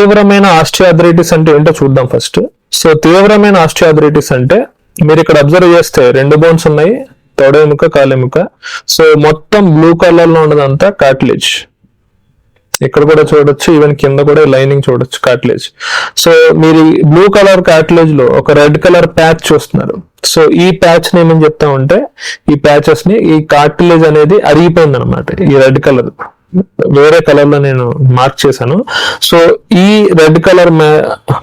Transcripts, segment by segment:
తీవ్రమైన ఆస్టియాథరైటిస్ అంటే ఏంటో చూద్దాం ఫస్ట్. సో తీవ్రమైన ఆస్టియాథరైటిస్ అంటే మీరు ఇక్కడ అబ్జర్వ్ చేస్తే రెండు బోన్స్ ఉన్నాయి తొడ ఎముక కాలెముక సో మొత్తం బ్లూ కలర్లో ఉన్నదంతా కాట్లేజ్ ఇక్కడ కూడా చూడొచ్చు ఈవెన్ కింద కూడా లైనింగ్ చూడొచ్చు కాట్లేజ్ సో మీరు బ్లూ కలర్ కాట్లేజ్లో ఒక రెడ్ కలర్ ప్యాచ్ చూస్తున్నారు. సో ఈ ప్యాచ్ని ఏమని చెప్తామంటే ఈ ప్యాచెస్ని ఈ కాట్లేజ్ అనేది అరిగిపోయింది అనమాట ఈ రెడ్ కలర్. వేరే కలర్లో నేను మార్క్ చేశాను. సో ఈ రెడ్ కలర్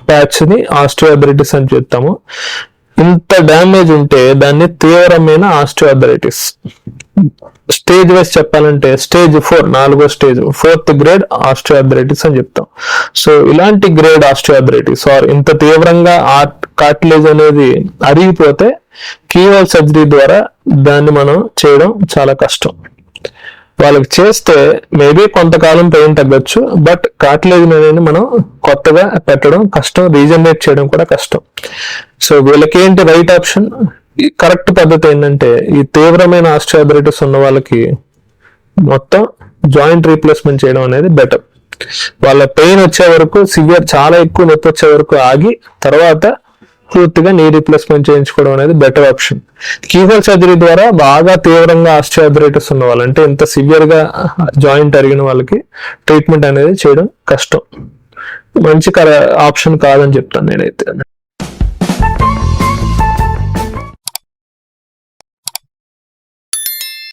ప్యాచ్ని ఆస్ట్రియోథరైటిస్ అని చెప్తాము. ఇంత డ్యామేజ్ ఉంటే దాన్ని తీవ్రమైన ఆస్ట్రియోథరైటిస్ స్టేజ్ వైజ్ చెప్పాలంటే స్టేజ్ ఫోర్ నాలుగో స్టేజ్ ఫోర్త్ గ్రేడ్ ఆస్ట్రియోథరైటిస్ అని చెప్తాం. సో ఇలాంటి గ్రేడ్ ఆస్ట్రియోథరైటిస్ ఆర్ ఇంత తీవ్రంగా ఆర్ట్ కార్టిలేజ్ అనేది అరిగిపోతే కీవల్ సర్జరీ ద్వారా దాన్ని మనం చేయడం చాలా కష్టం. వాళ్ళకి చేస్తే మేబీ కొంతకాలం పెయిన్ తగ్గొచ్చు బట్ కార్టిలేజ్ అనేది మనం కొత్తగా పెట్టడం కష్టం రీజనరేట్ చేయడం కూడా కష్టం. సో వీళ్ళకి ఏంటి రైట్ ఆప్షన్? కరెక్ట్ పద్ధతి ఏంటంటే ఈ తీవ్రమైన ఆస్ట్రియోథరైటిస్ ఉన్న వాళ్ళకి మొత్తం జాయింట్ రీప్లేస్మెంట్ చేయడం అనేది బెటర్. వాళ్ళ పెయిన్ వచ్చే వరకు సివియర్ చాలా ఎక్కువ నొప్పి వచ్చే వరకు ఆగి తర్వాత పూర్తిగా నీ రీప్లేస్మెంట్ చేయించుకోవడం అనేది బెటర్ ఆప్షన్ కీహోల్ సర్జరీ ద్వారా బాగా తీవ్రంగా ఆస్ట్రియోథరైటిస్ ఉన్న వాళ్ళు అంటే ఇంత సివియర్గా జాయింట్ అరిగిన వాళ్ళకి ట్రీట్మెంట్ అనేది చేయడం కష్టం. మంచి ఆప్షన్ కాదని చెప్తాను నేనైతే.